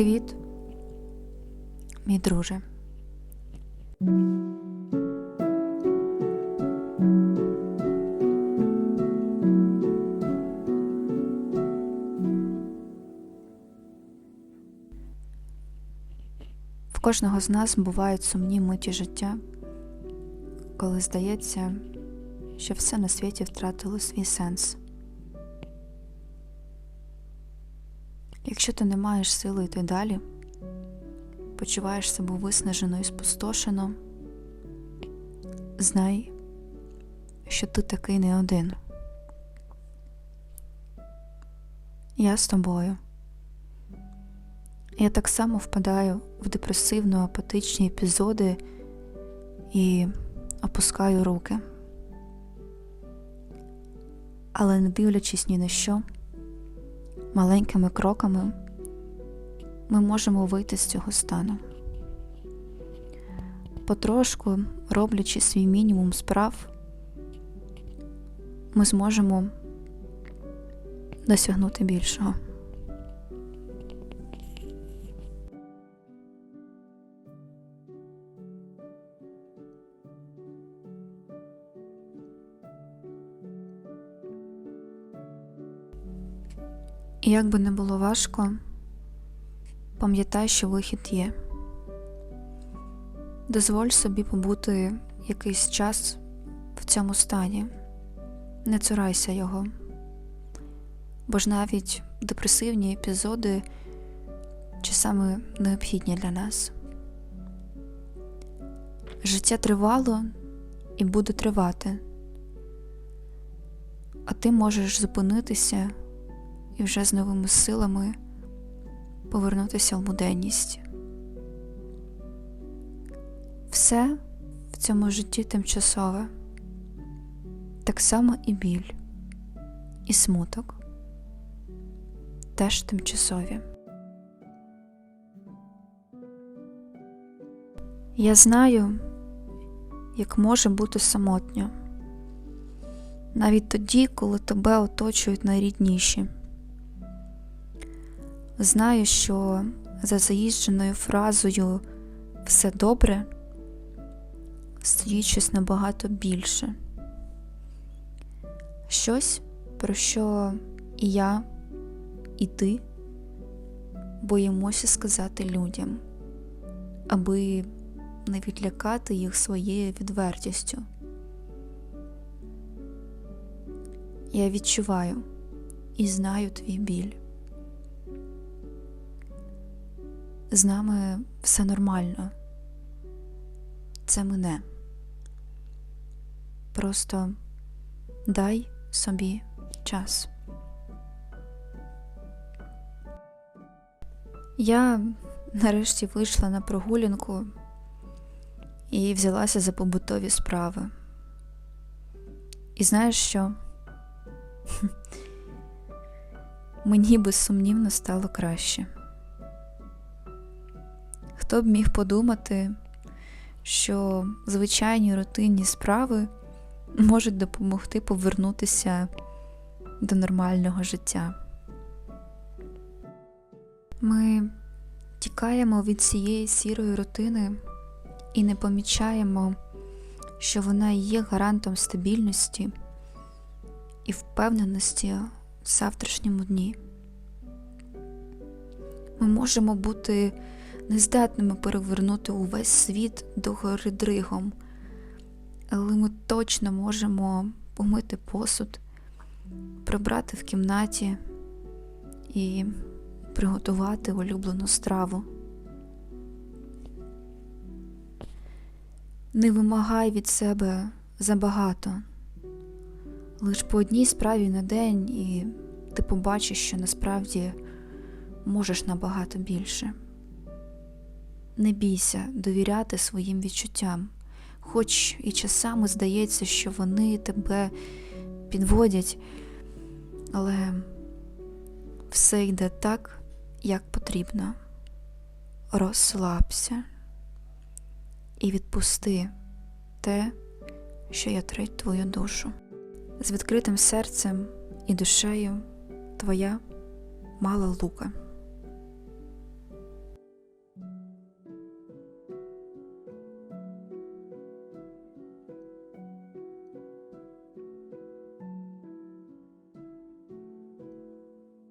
Привіт, мій друже. В кожного з нас бувають сумні миті життя, коли здається, що все на світі втратило свій сенс. Якщо ти не маєш сили йти далі, почуваєш себе виснажено і спустошено, знай, що ти такий не один. Я з тобою. Я так само впадаю в депресивно апатичні епізоди і опускаю руки. Але не дивлячись ні на що, маленькими кроками ми можемо вийти з цього стану. Потрошку, роблячи свій мінімум справ, ми зможемо досягнути більшого. І як би не було важко, пам'ятай, що вихід є. Дозволь собі побути якийсь час в цьому стані, не цурайся його, бо ж навіть депресивні епізоди часами необхідні для нас. Життя тривало і буде тривати, а ти можеш зупинитися і вже з новими силами повернутися в буденність. Все в цьому житті тимчасове, так само і біль, і смуток теж тимчасові. Я знаю, як може бути самотньо, навіть тоді, коли тебе оточують найрідніші. Знаю, що за заїждженою фразою все добре стоїть щось набагато більше. Щось, про що і я, і ти боїмося сказати людям, аби не відлякати їх своєю відвертістю. Я відчуваю і знаю твій біль. З нами все нормально. Це мене. Просто дай собі час. Я нарешті вийшла на прогулянку і взялася за побутові справи. І знаєш що? Мені безсумнівно стало краще. Хто б міг подумати, що звичайні рутинні справи можуть допомогти повернутися до нормального життя. Ми тікаємо від цієї сірої рутини і не помічаємо, що вона є гарантом стабільності і впевненості в завтрашньому дні. Ми можемо бути нездатними перевернути увесь світ до гори дригом, але ми точно можемо помити посуд, прибрати в кімнаті і приготувати улюблену страву. Не вимагай від себе забагато, лиш по одній справі на день, і ти побачиш, що насправді можеш набагато більше. Не бійся довіряти своїм відчуттям, хоч і часами здається, що вони тебе підводять, але все йде так, як потрібно. Розслабся і відпусти те, що ятрить твою душу. З відкритим серцем і душею твоя мала лука.